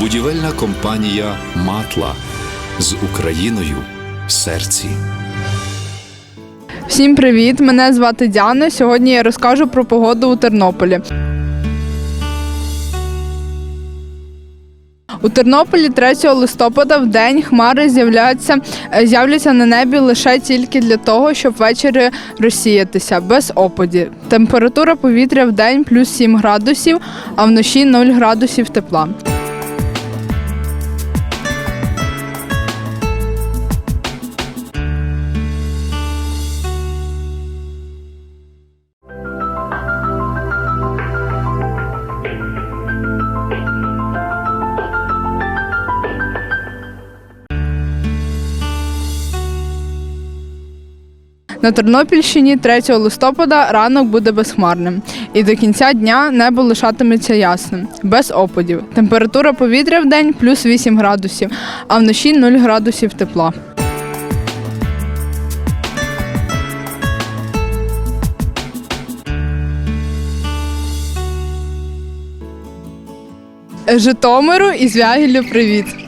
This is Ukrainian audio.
Будівельна компанія Матла з Україною в серці. Всім привіт! Мене звати Діана. Сьогодні я розкажу про погоду у Тернополі. У Тернополі 3 листопада в день хмари з'являються, е, з'являться на небі лише тільки для того, щоб ввечері розсіятися без опадів. Температура повітря в день плюс 7 градусів, а вночі 0 градусів тепла. На Тернопільщині 3 листопада ранок буде безхмарним, і до кінця дня небо лишатиметься ясним, без опадів. Температура повітря в день плюс 8 градусів, а вночі 0 градусів тепла. Житомиру і Звягілю привіт!